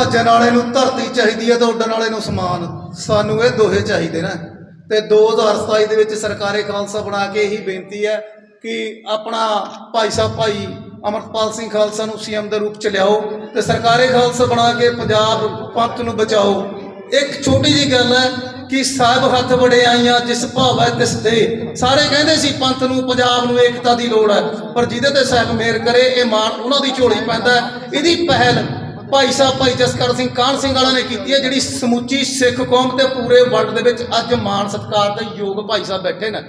ਭੱਜਣ ਵਾਲੇ ਨੂੰ ਧਰਤੀ ਚਾਹੀਦੀ ਹੈ ਤੇ ਉੱਡਣ ਵਾਲੇ ਨੂੰ ਸਮਾਨ। ਸਾਨੂੰ ਇਹ ਦੋਹੇ ਚਾਹੀਦੇ ਨੇ। ਤੇ 2027 ਦੇ ਵਿੱਚ ਸਰਕਾਰੇ ਖਾਲਸਾ ਬਣਾ ਕੇ ਇਹੀ ਬੇਨਤੀ ਹੈ ਕਿ ਆਪਣਾ ਭਾਈ ਸਾਹਿਬ, ਭਾਈ ਅਮਰਪਾਲ ਸਿੰਘ ਖਾਲਸਾ ਨੂੰ ਸੀਐਮ ਦੇ ਰੂਪ ਚ ਲਿਆਓ ਤੇ ਸਰਕਾਰੇ ਖਾਲਸਾ ਬਣਾ ਕੇ ਪੰਜਾਬ ਪੰਥ ਨੂੰ ਬਚਾਓ। ਇੱਕ ਛੋਟੀ ਜੀ ਗੱਲ ਹੈ ਕਿ ਸਾਹਿਬ ਹੱਥ ਬੜੇ ਆਈਆਂ, ਜਿਸ ਭਾਵ ਹੈ ਤਿਸ ਦੇ। ਸਾਰੇ ਕਹਿੰਦੇ ਸੀ ਪੰਥ ਨੂੰ, ਪੰਜਾਬ ਨੂੰ ਏਕਤਾ ਦੀ ਲੋੜ ਹੈ। ਪਰ ਜਿਹਦੇ ਤੇ ਸਾਹਿਬ ਮੇਰ ਕਰੇ, ਇਹ ਮਾਣ ਉਹਨਾਂ ਦੀ ਝੋਲੀ ਪੈਂਦਾ ਇਹਦੀ ਪਹਿਲ ਭਾਈ ਸਾਹਿਬ, ਭਾਈ ਜਸਕਰ ਸਿੰਘ, ਕਾਹਨ ਸਿੰਘ ਵਾਲਾ ਨੇ ਕੀਤੀ ਹੈ ਜਿਹੜੀ ਸਮੁੱਚੀ ਸਿੱਖ ਕੌਮ ਤੇ ਪੂਰੇ ਵਰਲਡ ਦੇ ਵਿੱਚ ਅੱਜ ਮਾਣ ਸਤਿਕਾਰ ਦੇ ਯੋਗ ਭਾਈ ਸਾਹਿਬ ਬੈਠੇ ਨੇ।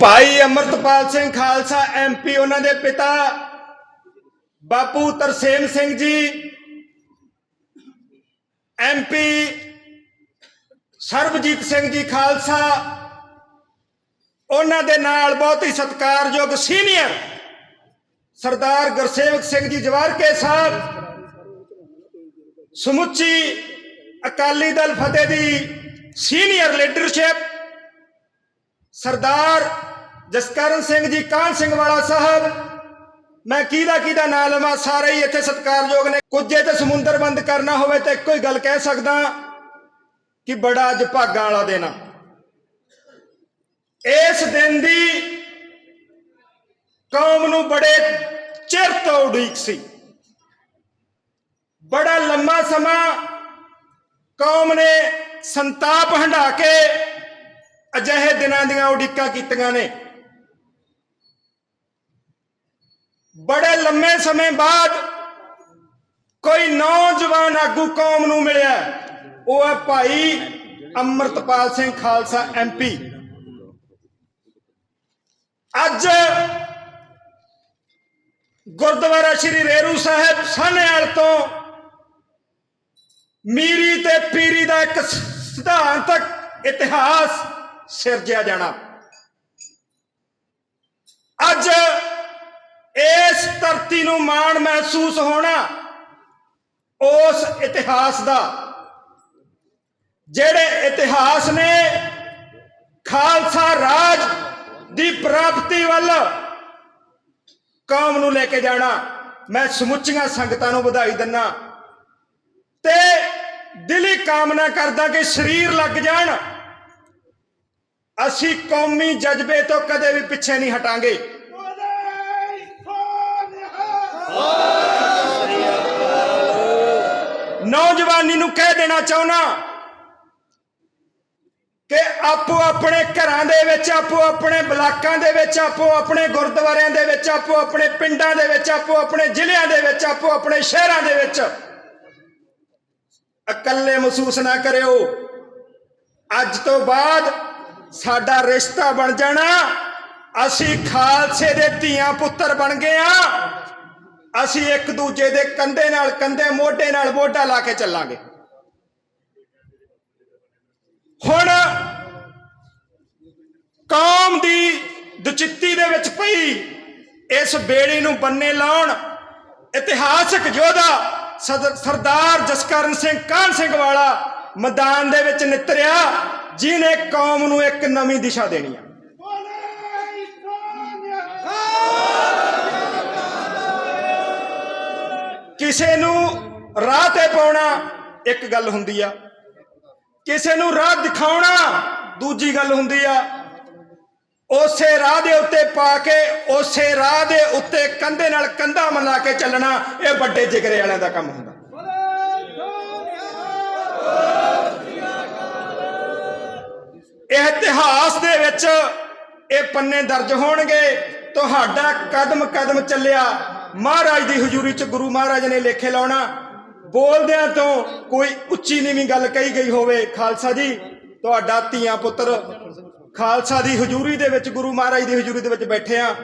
ਭਾਈ ਅਮਰਤਪਾਲ ਸਿੰਘ ਖਾਲਸਾ ਐਮਪੀ ਉਹਨਾਂ ਦੇ ਪਿਤਾ ਬਾਪੂ ਤਰਸੇਮ ਸਿੰਘ ਜੀ ਐਮਪੀ ਸਰਬਜੀਤ ਸਿੰਘ ਜੀ ਖਾਲਸਾ, ਉਹਨਾਂ ਦੇ ਨਾਲ ਬਹੁਤ ਹੀ ਸਤਿਕਾਰਯੋਗ ਸੀਨੀਅਰ ਸਰਦਾਰ ਗੁਰਸੇਵਕ ਸਿੰਘ ਜੀ ਜਵਾਰਕੇ ਸਾਹਿਬ, ਸਮੁੱਚੀ ਅਕਾਲੀ ਦਲ ਫਤਿਹ ਦੀ ਸੀਨੀਅਰ ਲੀਡਰਸ਼ਿਪ, ਸਰਦਾਰ ਜਸਕਰਨ ਸਿੰਘ ਜੀ ਕਾਹਨ ਸਿੰਘ ਵਾਲਾ ਸਾਹਿਬ, ਮੈਂ ਕਿਹਦਾ ਕਿਹਦਾ ਨਾਂ ਲਵਾਂ, ਸਾਰੇ ਹੀ ਇੱਥੇ ਸਤਿਕਾਰਯੋਗ ਨੇ। ਕੁਝੇ ਤੇ ਸਮੁੰਦਰ ਬੰਦ ਕਰਨਾ ਹੋਵੇ ਤਾਂ ਇੱਕੋ ਹੀ ਗੱਲ ਕਹਿ ਸਕਦਾ ਕਿ ਬੜਾ ਅੱਜ ਭਾਗਾਂ ਵਾਲਾ ਦਿਨ ਆ। ਇਸ ਦਿਨ ਦੀ ਕੌਮ ਨੂੰ ਬੜੇ ਚਿਰ ਤੋਂ ਉਡੀਕ ਸੀ। ਬੜਾ ਲੰਮਾ ਸਮਾਂ ਕੌਮ ਨੇ ਸੰਤਾਪ ਹੰਢਾ ਕੇ ਅਜਿਹੇ ਦਿਨਾਂ ਦੀਆਂ ਉਡੀਕਾਂ ਕੀਤੀਆਂ ਨੇ। ਬੜੇ ਲੰਮੇ ਸਮੇਂ ਬਾਅਦ ਕੋਈ ਨੌਜਵਾਨ ਆਗੂ ਕੌਮ ਨੂੰ ਮਿਲਿਆ। ਉਹ ਹੈ ਭਾਈ ਅਮਰਤਪਾਲ ਸਿੰਘ ਖਾਲਸਾ ਐਮਪੀ ਅੱਜ ਗੁਰਦੁਆਰਾ ਸ੍ਰੀ ਰੇਰੂ ਸਾਹਿਬ ਸਾਹਨੇਵਾਲ ਤੋਂ ਮੀਰੀ ਤੇ ਪੀਰੀ ਦਾ ਇੱਕ ਸਿਧਾਂਤਕ ਇਤਿਹਾਸ ਸਿਰਜਿਆ ਜਾਣਾ। ਅੱਜ ਇਸ ਧਰਤੀ ਨੂੰ ਮਾਣ ਮਹਿਸੂਸ ਹੋਣਾ ਉਸ ਇਤਿਹਾਸ ਦਾ। ਜਿਹੜੇ ਇਤਿਹਾਸ ਨੇ ਖਾਲਸਾ ਰਾਜ ਦੀ ਪ੍ਰਾਪਤੀ ਵੱਲ ਕੌਮ ਨੂੰ ਲੈ ਕੇ ਜਾਣਾ। ਮੈਂ ਸਮੁੱਚੀਆਂ ਸੰਗਤਾਂ ਨੂੰ ਵਧਾਈ ਦਿੰਨਾ। ਤੇ ਦਿਲੀ ਕਾਮਨਾ ਕਰਦਾ ਕਿ ਸਰੀਰ ਲੱਗ ਜਾਣ। ਅਸੀਂ ਕੌਮੀ ਜਜ਼ਬੇ ਤੋਂ ਕਦੇ ਵੀ ਪਿੱਛੇ ਨਹੀਂ ਹਟਾਂਗੇ। ਨੌਜਵਾਨੀ ਨੂੰ ਕਹਿ ਦੇਣਾ ਚਾਹੁੰਦਾ ਕਿ ਆਪੋ ਆਪਣੇ ਘਰਾਂ ਦੇ ਵਿੱਚ, ਆਪੋ ਆਪਣੇ ਬਲਾਕਾਂ ਦੇ ਵਿੱਚ, ਆਪੋ ਆਪਣੇ ਗੁਰਦੁਆਰਿਆਂ ਦੇ ਵਿੱਚ, ਆਪੋ ਆਪਣੇ ਪਿੰਡਾਂ ਦੇ ਵਿੱਚ, ਆਪੋ ਆਪਣੇ ਜ਼ਿਲ੍ਹਿਆਂ ਦੇ ਵਿੱਚ, ਆਪੋ ਆਪਣੇ ਸ਼ਹਿਰਾਂ ਦੇ ਵਿੱਚ ਇਕੱਲੇ ਮਹਿਸੂਸ ਨਾ ਕਰਿਓ। ਅੱਜ ਤੋਂ ਬਾਅਦ ਸਾਡਾ ਰਿਸ਼ਤਾ ਬਣ ਜਾਣਾ। ਅਸੀਂ ਖਾਲਸੇ ਦੇ ਧੀਆਂ ਪੁੱਤਰ ਬਣ ਗਏ ਆ। ਅਸੀਂ ਇੱਕ ਦੂਜੇ ਦੇ ਕੰਧੇ ਨਾਲ, ਕੰਧੇ ਮੋਢੇ ਨਾਲ ਮੋਢਾ ਲਾ ਕੇ ਚੱਲਾਂਗੇ ਹੁਣ ਕੌਮ ਦੀ ਦੁਚਿੱਤੀ ਦੇ ਵਿੱਚ ਪਈ। ਇਸ ਬੇੜੀ ਨੂੰ ਬੰਨੇ ਲਾਉਣ। ਇਤਿਹਾਸਕ ਯੋਧਾ ਸਦਰ- ਸਰਦਾਰ ਜਸਕਰਨ ਸਿੰਘ ਕਾਹਨ ਸਿੰਘ ਵਾਲਾ ਮੈਦਾਨ ਦੇ ਵਿੱਚ ਨਿਤਰਿਆ ਜਿਨੇ ਕੌਮ ਨੂੰ ਇੱਕ ਨਵੀਂ ਦਿਸ਼ਾ ਦੇਣੀ ਆ। ਕਿਸੇ ਨੂੰ ਰਾਹ ਤੇ ਪਾਉਣਾ ਇੱਕ ਗੱਲ ਹੁੰਦੀ ਆ। ਕਿਸੇ ਨੂੰ ਰਾਹ ਦਿਖਾਉਣਾ ਦੂਜੀ ਗੱਲ ਹੁੰਦੀ ਆ। ਉਸੇ ਰਾਹ ਦੇ ਉੱਤੇ ਪਾ ਕੇ, ਉਸੇ ਰਾਹ ਦੇ ਉੱਤੇ ਕੰਧੇ ਨਾਲ ਕੰਧਾ ਮਿਲਾ ਕੇ ਚੱਲਣਾ, ਇਹ ਵੱਡੇ ਜਿਗਰੇ ਵਾਲਿਆਂ ਦਾ ਕੰਮ ਹੁੰਦਾ। ਇਹ ਇਤਿਹਾਸ ਦੇ ਵਿੱਚ ਇਹ ਪੰਨੇ ਦਰਜ ਹੋਣਗੇ। ਤੁਹਾਡਾ ਕਦਮ ਕਦਮ ਚੱਲਿਆ। ਮਹਾਰਾਜ ਦੀ ਹਜ਼ੂਰੀ 'ਚ ਗੁਰੂ ਮਹਾਰਾਜ ਨੇ ਲੇਖੇ ਲਾਉਣਾ। ਬੋਲਦਿਆਂ ਤੋਂ ਕੋਈ ਉੱਚੀ ਨੀਵੀਂ ਗੱਲ ਕਹੀ ਗਈ ਹੋਵੇ, ਖਾਲਸਾ ਜੀ, ਤੁਹਾਡਾ ਧੀਆਂ ਪੁੱਤਰ ਖਾਲਸਾ ਦੀ ਹਜ਼ੂਰੀ ਦੇ ਵਿੱਚ ਗੁਰੂ ਮਹਾਰਾਜ ਦੀ ਹਜ਼ੂਰੀ ਦੇ ਵਿੱਚ ਬੈਠੇ ਆ।